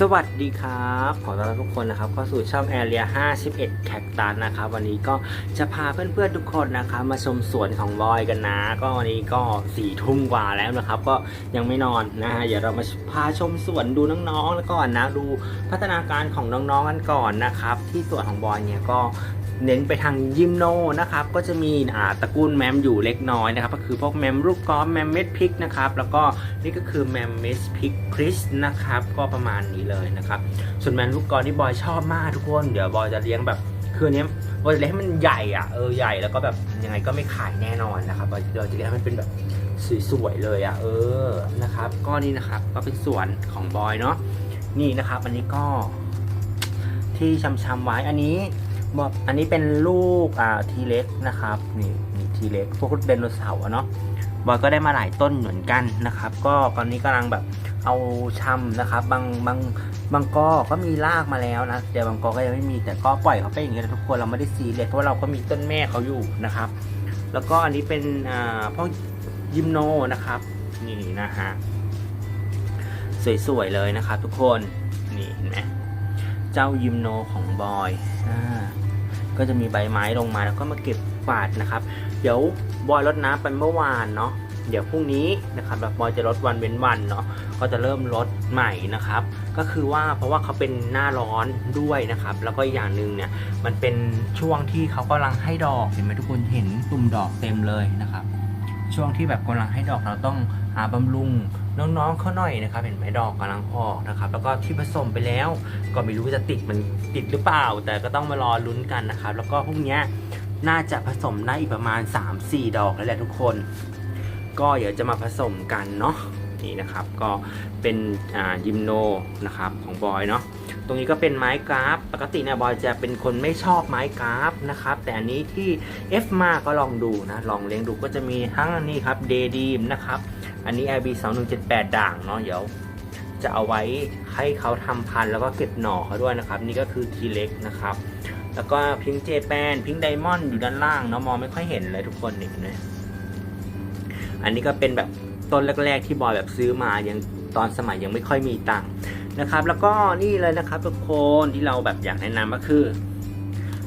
สวัสดีครับ ขอต้อนรับทุกคนนะครับเข้าสู่ช่องแอเรีย51 แคคตันนะครับ วันนี้ก็จะพาเพื่อนๆทุกคนนะครับมาชมสวนของบอยกันนะ ก็วันนี้ก็สี่ทุ่มกว่าแล้วนะครับ ก็ยังไม่นอนนะฮะเดี๋ยวเรามาพาชมสวนดูน้องๆแล้วก่อนนะ ดูพัฒนาการของน้องๆกันก่อนนะครับ ที่สวนของบอยเนี่ยก็ เน้นไปทางยิมโนนะครับก็จะมีอ่าตระกูลแมมอยู่เล็กน้อยนะครับก็คือพวกแมมลูกกอล์ฟแมมเม็ดพริกนะครับแล้วก็นี่ก็คือแมมเม็ดพริกคริสนะครับก็ประมาณนี้เลยนะครับส่วนแมมลูกกอล์ฟที่บอยชอบมากทุกคนเดี๋ยวบอยจะเลี้ยงแบบคือเนี้ยบอยจะเลี้ยงให้มันใหญ่อะเออใหญ่แล้วก็แบบยังไงก็ไม่ขายแน่นอนนะครับบอยบอยจะเลี้ยงให้มันเป็นแบบสวยๆเลยอะเออนะครับก็นี่นะครับก็เป็นสวนของบอยเนาะนี่นะครับอันนี้ก็ที่ช้ำๆไว้อันนี้ บอกอันนี้เป็นลูกอ่าทีเล็กนะครับนี่นี่ทีเล็กพวกไดโนเสาร์อะเนาะบอยก็ได้มาหลายต้นเหมือนกันนะครับ ก็ตอนนี้กำลังแบบเอาช้ำนะครับ บางบางบางกอก็มีรากมาแล้วนะแต่บางกอก็ยังไม่มีแต่ก็ปล่อยเขาไปอย่างเงี้ยทุกคนเราไม่ได้ซีเรียสเพราะเราก็มีต้นแม่เขาอยู่นะครับ แล้วก็อันนี้เป็นอ่าพวกยิมโนนะครับ นี่นะฮะสวยๆเลยนะครับ ทุกคนนี่เห็นไหม เจ้ายิมโนของบอยอ่าก็จะมีใบไม้ลงมาแล้วก็มาเก็บกวาดนะครับ เดี๋ยวบอยรดน้ำไปเมื่อวานเนาะเดี๋ยวพรุ่งนี้นะครับแบบบอยจะลดวันเว้นวันเนาะก็จะเริ่มลดใหม่นะครับ ก็คือว่าเพราะว่าเขาเป็นหน้าร้อนด้วยนะครับ แล้วก็อีกอย่างหนึ่งเนี่ยมันเป็นช่วงที่เขากำลังให้ดอกเห็นไหมทุกคนเห็นตุ่มดอกเต็มเลยนะครับ ช่วงที่แบบกำลังให้ดอกเราต้องหาบำรุง น้องๆเขาหน่อยนะครับ เห็นไหมดอกกำลังออกนะครับ แล้วก็ที่ผสมไปแล้วก็ไม่รู้จะติดมันติดหรือเปล่า แต่ก็ต้องมารอลุ้นกันนะครับ แล้วก็พวกเนี้น่าจะผสมได้อีกประมาณ 3-4 ดอกแล้วแหละทุกคน ก็เดี๋ยวจะมาผสมกันเนาะนี่นะครับก็เป็นอ่ายิมโนนะครับของบอยเนาะตรงนี้ก็เป็นไม้กราฟ ปกติเนี่ยบอยจะเป็นคนไม่ชอบไม้กราฟนะครับ แต่อันนี้ที่ F มาก็ลองดูนะ ลองเลี้ยงดูก็จะมีทั้งอันนี้ครับเดดีมนะครับ อันนี้ RB 2178 ด่างเนาะเดี๋ยวจะเอาไว้ให้เขาทำพันธุ์แล้วก็เก็บหน่อเขาด้วยนะครับ นี่ก็คือทีเล็กนะครับ แล้วก็พิงเจแปนพิงไดมอนด์อยู่ด้านล่างเนาะมองไม่ค่อยเห็นเลยทุกคนนี่เห็นไหมอันนี้ก็เป็นแบบต้นแรก ๆ ที่บอยแบบซื้อมายังตอนสมัยยังไม่ค่อยมีตังค์นะครับ แล้วก็นี่เลยนะครับทุกคนที่เราแบบอยากแนะนำก็คือ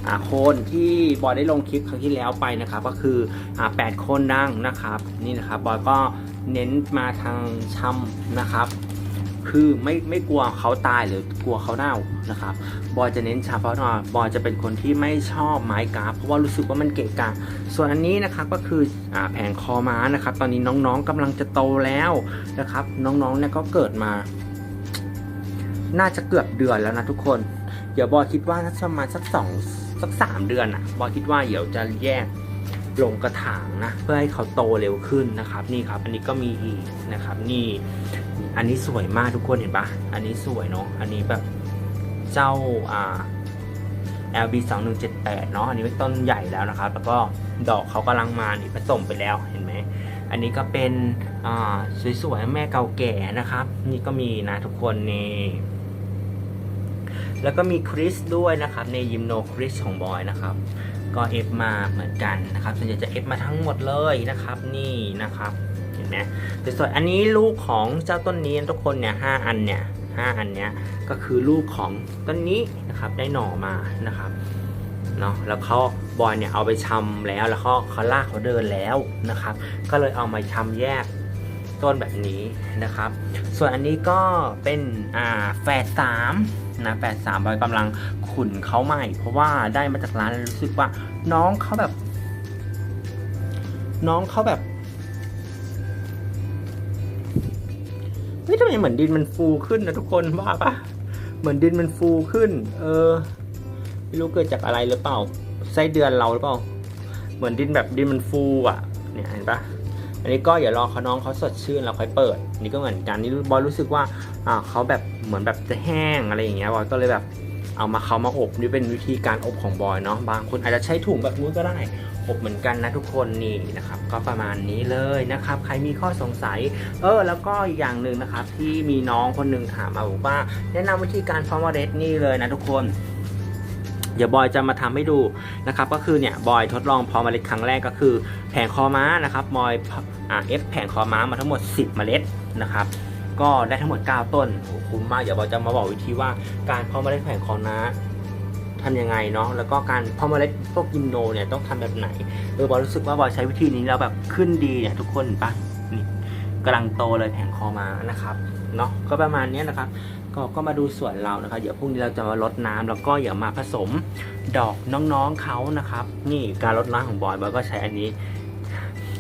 อ่าโคนที่บอยได้ลงคลิปครั้งที่แล้วไปนะครับ ก็คืออ่าแปดโคนดังนะครับ นี่นะครับบอยก็ เน้นมาทางช้ำนะครับ คือไม่ไม่กลัวเขาตายหรือกลัวเขาเน่านะครับ บอยจะเน้นชาเพราะว่าบอยจะเป็นคนที่ไม่ชอบไม้กราฟเพราะว่ารู้สึกว่ามันเกะกะ ส่วนอันนี้นะครับก็คืออแผงคอม้านะครับ ตอนนี้น้องๆกำลังจะโตแล้วนะครับ น้องๆเนี่ยก็เกิดมา น่าจะเกือบเดือนแล้วนะทุกคน เดี๋ยวบอยคิดว่าน่าจะมาสักสองสักสามเดือนอะ บอยคิดว่าเดี๋ยวจะแยก ลงกระถางนะเพื่อให้เขาโตเร็วขึ้นนะครับ นี่ครับ อันนี้ก็มีอีกนะครับ นี่อันนี้สวยมากทุกคนเห็นปะอันนี้สวยเนาะอันนี้แบบเจ้าอ่า LB 2 1 7 8เนาะอันนี้เป็นต้นใหญ่แล้วนะครับ แล้วก็ดอกเขากำลังมานี่ผสมไปแล้วเห็นไหมอันนี้ก็เป็นอ่าสวยๆแม่เก่าแก่นะครับ นี่ก็มีนะทุกคนนี่แล้วก็มีคริสด้วยนะครับในยิมโนคริสของบอยนะครับ ก็เอฟมาเหมือนกันนะครับส่วนใหญ่จะเอฟมาทั้งหมดเลยนะครับนี่นะครับเห็นไหมสวยอันนี้ลูกของเจ้าต้นนี้ทุกคนเนี่ยห้าอันเนี่ยห้าอันเนี้ยก็คือลูกของต้นนี้นะครับได้หน่อมานะครับเนาะแล้วเขาบอยเนี่ยเอาไปชำแล้วแล้วเขาเขาลากเขาเดินแล้วนะครับ ก็เลยเอามาชำแยกต้นแบบนี้นะครับ ส่วนอันนี้ก็เป็นอ่าแฝดสาม นะแฝดสามบอยกำลังขุนเขาใหม่ เพราะว่าได้มาจากร้านรู้สึกว่า น้องเขาแบบ น้องเขาแบบเฮ้ยทำไมเหมือนดินมันฟูขึ้นนะทุกคนว่าปะเหมือนดินมันฟูขึ้น เออไม่รู้เกิดจากอะไรหรือเปล่าไส้เดือนเราหรือเปล่า เหมือนดินแบบดินมันฟูอะ เนี่ยเห็นปะอันนี้ก็อย่ารอเขาน้องเขาสดชื่นเราค่อยเปิด นี่ก็เหมือนกันนี่บอยรู้สึกว่า เขาแบบเหมือนแบบจะแห้งอะไรอย่างเงี้ยบอยก็เลยแบบเอามาเขามาอบนี่เป็นวิธีการอบของบอยเนาะบางคนอาจจะใช้ถุงแบบนู้นก็ได้อบเหมือนกันนะทุกคนนี่นะครับ ก็ประมาณนี้เลยนะครับ ใครมีข้อสงสัย เออ แล้วก็อีกอย่างหนึ่งนะครับ ที่มีน้องคนหนึ่งถามมาบอกว่า แนะนำวิธีการเพาะเมล็ดนี่เลยนะทุกคนเดี๋ยวบอยจะมาทำให้ดูนะครับ ก็คือเนี่ยบอยทดลองพาะเมล็ดครั้งแรกก็คือ แผงคอม้านะครับบอยอ่าเอฟแผงคอม้ามาทั้งหมด 10 เมล็ดนะครับ ก็ได้ทั้งหมด 9 ต้นโอ้คุ้มมาก เดี๋ยวบอยจะมาบอกวิธีว่าการเพาะเมล็ดแผงคอนะทำยังไงเนาะแล้วก็การเพาะเมล็ดพวกยิมโนเนี่ยต้องทำแบบไหนเออบอรู้สึกว่าบอใช้วิธีนี้แล้วแบบขึ้นดีเนี่ยทุกคนเห็นปะนี่กำลังโตเลยแผงคอมานะครับเนาะก็ประมาณนี้นะครับ ก็ก็มาดูสวนเรานะครับเดี๋ยวพรุ่งนี้เราจะมาลดน้ำแล้วก็อย่ามาผสมดอกน้องๆเขานะครับ นี่การลดน้ำของบอยบอยก็ใช้อันนี้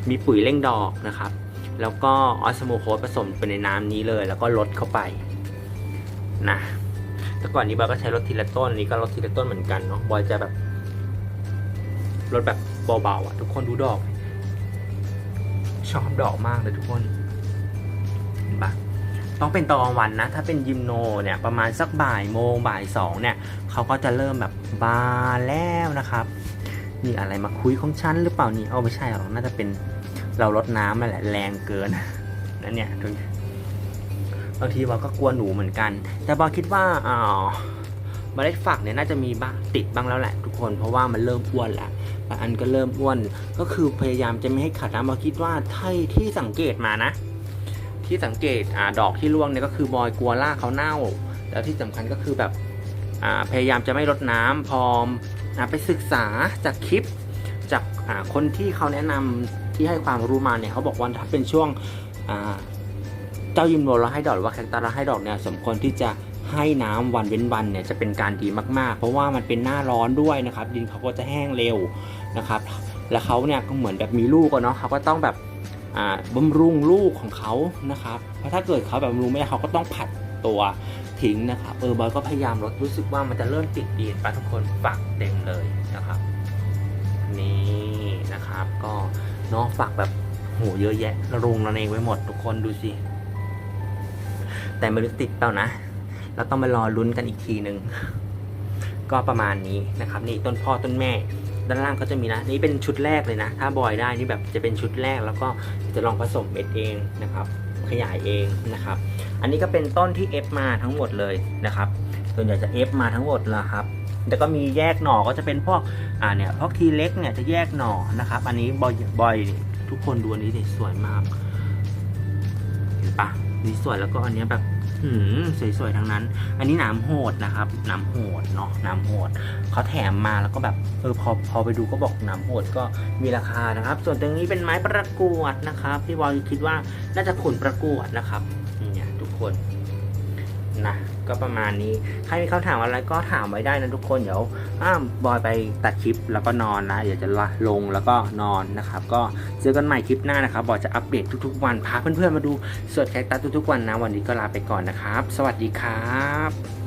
มีปุ๋ยเร่งดอกนะครับ แล้วก็ออสโมโคสผสมไปในน้ำนี้เลย แล้วก็ลดเข้าไปนะแต่ก่อนนี้บอยก็ใช้ลดทีละต้นอันนี้ก็ลดทีละต้นเหมือนกันเนาะบอยจะแบบลดแบบเบาๆอะ ทุกคนดูดอก ชอบดอกมากเลยทุกคนเห็นปะต้องเป็นตอนกลางวันนะ ถ้าเป็นยิมโนเนี่ยประมาณสักบ่ายโมงบ่ายสองเนี่ยเขาก็จะเริ่มแบบบานแล้วนะครับนี่อะไรมาคุยของฉันหรือเปล่านี่เอาไม่ใช่หรอกน่าจะเป็น เราลดน้ำนั่นแหละแรงเกินนั่นเนี่ยบางทีเราก็กลัวหนูเหมือนกัน แต่บอคิดว่าอ่าเมล็ดฝักเนี่ยน่าจะมีบ้างติดบ้างแล้วแหละทุกคนเพราะว่ามันเริ่มอ้วนแล้วบางอันก็เริ่มอ้วน ก็คือพยายามจะไม่ให้ขาดน้ำบอคิดว่าที่ที่สังเกตมานะ ที่สังเกตอ่าดอกที่ร่วงเนี่ยก็คือบอยกลัวรากเขาเน่า แล้วที่สำคัญก็คือแบบอ่าพยายามจะไม่รดน้ำพออ่าไปศึกษาจากคลิปจากอ่าคนที่เขาแนะนำ ที่ให้ความรู้มาเนี่ยเขาบอกว่าถ้าเป็นช่วงเจ้ายิมโนเราให้ดอกหรือว่าแคคตัสเราให้ดอกเนี่ยสมควรที่จะให้น้ำวันเว้นวันเนี่ยจะเป็นการดีมากๆ เพราะว่ามันเป็นหน้าร้อนด้วยนะครับดินเขาก็จะแห้งเร็วนะครับ แล้วเขาเนี่ยก็เหมือนแบบมีลูกอะเนาะเขาก็ต้องแบบอ่าบำรุงลูกของเขานะครับ เพราะถ้าเกิดเขาแบบบำรุงไม่ได้เขาก็ต้องผัดตัวทิ้งนะครับเออบอยก็พยายามลดรู้สึกว่ามันจะเริ่มติดดีนไปทุกคนฝักเต็มเลยนะครับ นี่นะครับก็ เนาะฝักแบบโหเยอะแยะระรุงระเนงไว้หมดทุกคนดูสิ แต่ไม่รู้ติดเปล่านะ เราต้องมารอลุ้นกันอีกทีหนึ่งก็ประมาณนี้นะครับ นี่ต้นพ่อต้นแม่ ด้านล่างก็จะมีนะ นี่เป็นชุดแรกเลยนะ ถ้าบอยได้นี่แบบจะเป็นชุดแรกแล้วก็จะลองผสมเม็ดเองนะครับขยายเองนะครับ อันนี้ก็เป็นต้นที่เอฟมาทั้งหมดเลยนะครับส่วนใหญ่จะเอฟมาทั้งหมดล้วครับ แล้วก็มีแยกหน่อก็จะเป็นพวกอ่าเนี่ยพวกทีเล็กเนี่ยจะแยกหน่อนะครับ อันนี้บอยบอยทุกคนดูอันนี้ดิสวยมากเห็นปะนี่สวยแล้วก็อันเนี้ยแบบหืมสวยๆทั้งนั้น อันนี้หนามโหดนะครับหนามโหดเนาะหนามโหดเขาแถมมาแล้วก็แบบเออพอพอไปดูก็บอกหนามโหดก็มีราคานะครับ ส่วนตรงนี้เป็นไม้ประกวดนะครับพี่บอยคิดว่าน่าจะขุนประกวดนะครับเนี่ยทุกคน นะก็ประมาณนี้ ใครมีคำถามอะไรก็ถามไว้ได้นะทุกคนเดี๋ยวอ้ามบอยไปตัดคลิปแล้วก็นอนนะเดี๋ยวจะลงแล้วก็นอนนะครับ ก็เจอกันใหม่คลิปหน้านะครับบอยจะอัปเดตทุกๆ วันพาเพื่อนๆมาดูสวดแคคตัสทุกๆวันนะวันนี้ก็ลาไปก่อนนะครับ สวัสดีครับ